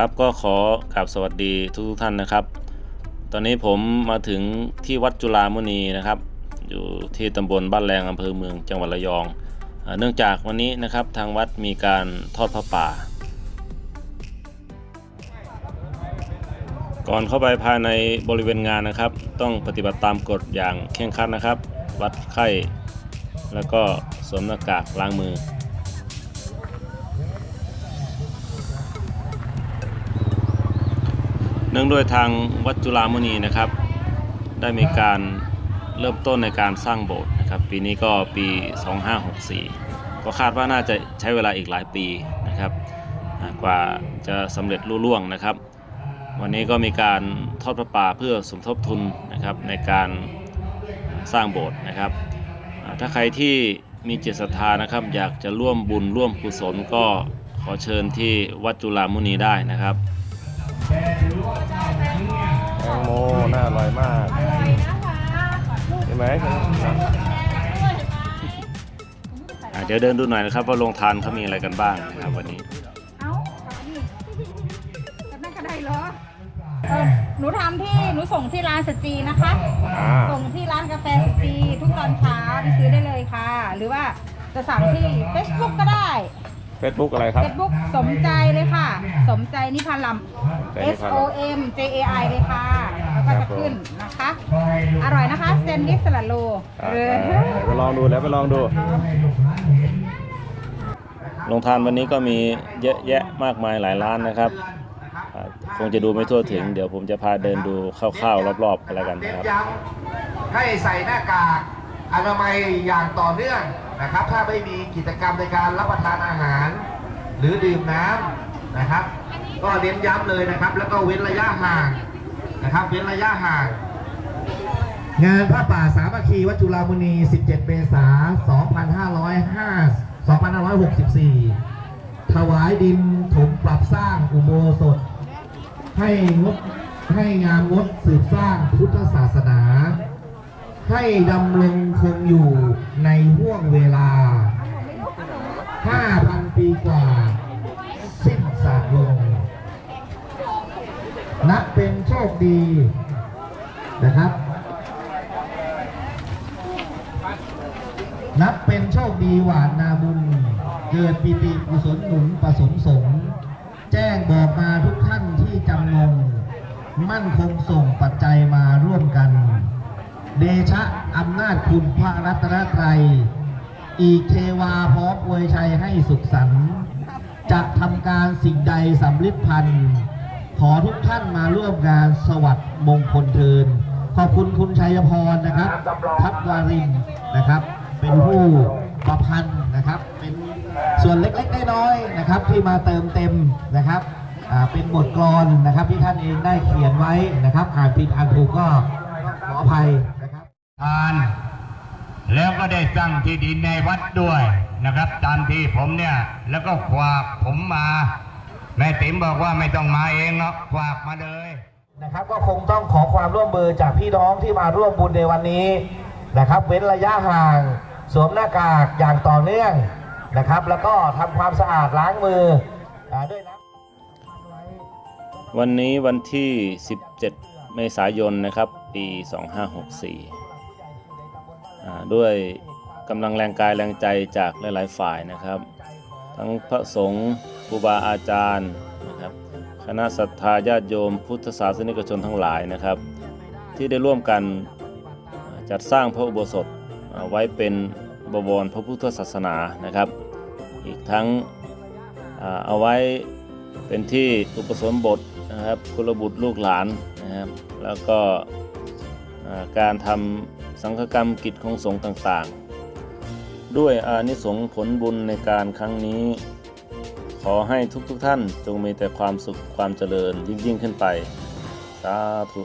ครับก็ขอกราบสวัสดีทุกทท่านนะครับ ตอนนี้ผมมาถึงที่วัดจุฬามณีนะครับ อยู่ที่ตำบลบ้านแรงอำเภอเมืองจังหวัดระยอง เนื่องจากวันนี้นะครับทางวัดมีการทอดพระป่า ก่อนเข้าไปภายในบริเวณงานนะครับ ต้องปฏิบัติตามกฎอย่างเคร่งครัดนะครับ วัดไข้ แล้วก็สวมหน้ากากล้างมือ นื่องด้วยทางวัดจุฬามณีนะครับ ได้มีการเริ่มต้นในการสร้างโบสถ์นะครับ ปีนี้ก็ปี 2564 ก็คาดว่าน่าจะใช้เวลาอีกหลายปีนะครับ กว่าจะสำเร็จรุ่ล่วงนะครับ วันนี้ก็มีการทอดพระป่าเพื่อสมทบทุนนะครับในการสร้างโบสถ์นะครับ ถ้าใครที่มีจิตศรัทธานะครับ อยากจะร่วมบุญร่วมกุศลก็ขอเชิญที่วัดจุฬามณีได้นะครับ น่าอร่อยมากเห็นไหมอะเดี๋ยวเดินดูหน่อยนะครับว่าโรงทานเขามีอะไรกันบ้างนะครับวันนี้เอ้านี่จะไม่กระไดเหรอเออหนูทำที่หนูส่งที่ร้านสตรีนะคะอ่าส่งที่ร้านกาแฟสตรีทุกตอนเช้าไปซื้อได้เลยค่ะ หรือว่าจะสั่งที่ Facebook ก็ได้ เฟซบุ๊กอะไรครับ Facebook สมใจเลยค่ะ สมใจนิพันธ์ลใจำนิ S พันธ์ O M J A I เลยค่ะ แล้วก็ครัจะบผมขึ้นนะคะ อร่อยนะคะเซนดิสสลัดโลอ่าเอออ่าไปลองดูแล้วไปลองดูโรงทานวันนี้ก็มีเยอะแยะมากมายหลายร้านนะครับอ่าคงจะดูไม่ทั่วถึง เดี๋ยวผมจะพาเดินดูคร่าวๆรอบๆอะไรกันเน้นะนครับย้ำให้ใส่หน้ากากอนามัยอย่างต่อเนื่อง นะครับ ถ้าไม่มีกิจกรรมในการรับประทานอาหาร หรือดื่มน้ำนะครับ ก็เน้นย้ำเลยนะครับ แล้วก็เว้นระยะห่างนะครับ เว้นระยะห่าง งานพระป่าสามัคคีวัดจุฬามณี 17 เมษายน2564ถวายดินถมปรับสร้างอุโบสถ ให้งดให้งามงดสืบสร้างพุทธศาสนา ให้ดำรงคงอยู่ในห่วงเวลา 5,000 ปีกว่า สิ้นสาดลง นับเป็นโชคดีนะครับ นับเป็นโชคดีหวานนาบุญ เกิดปิติกุศลหนุนประสมสงแจ้งบอกมาทุกท่านที่จำงงมั่นคงส่งปัจจัยมาร่วมกัน เดชะอำนาจคุณพระรัตนตรัย อีกเทวาพร้อมอวยชัยให้สุขสันต์จะทำการสิ่งใดสำลิดพันขอทุกท่านมาร่วมงานสวัสดิ์มงคลเทิน ขอบคุณคุณชัยพรนะครับ ทัพวารินนะครับ เป็นผู้ประพันธ์นะครับ เป็นส่วนเล็กๆน้อยๆนะครับ ที่มาเติมเต็มนะครับเป็นบทกลอนนะครับที่ท่านเองได้เขียนไว้นะครับ อ่านผิดอ่านถูกก็ขออภัย แล้วก็ได้สร้างที่ดินในวัดด้วยนะครับ ตามที่ผมเนี่ยแล้วก็ฝากผมมา แม่ติ๋มบอกว่าไม่ต้องมาเองเนาะฝากมาเลยนะครับ ก็คงต้องขอความร่วมมือจากพี่น้องที่มาร่วมบุญในวันนี้นะครับ เว้นระยะห่าง สวมหน้ากากอย่างต่อเนื่องนะครับ แล้วก็ทำความสะอาดล้างมือด้วยน้ำวันนี้วันที่ 17 เมษายนนะครับ ปี 2564 ด้วยกำลังแรงกายแรงใจจากหลาย ๆ ฝ่ายนะครับ ทั้งพระสงฆ์ครูบาอาจารย์นะครับคณะศรัทธาญาติโยม พุทธศาสนิกชนทั้งหลายนะครับ ที่ได้ร่วมกันจัดสร้างพระอุโบสถอ่าไว้เป็นบวรพระพุทธศาสนานะครับ อีกทั้งเอาไว้เป็นที่อุปสมบทนะครับกุลบุตรลูกหลานนะครับแล้วก็การทำ สังฆกรรมกิจของสงฆ์ต่างๆ ด้วยอานิสงส์ผลบุญในการครั้งนี้ ขอให้ทุกๆทท่านจงมีแต่ความสุขความเจริญยิ่งยิ่งๆขึ้นไป สาธุ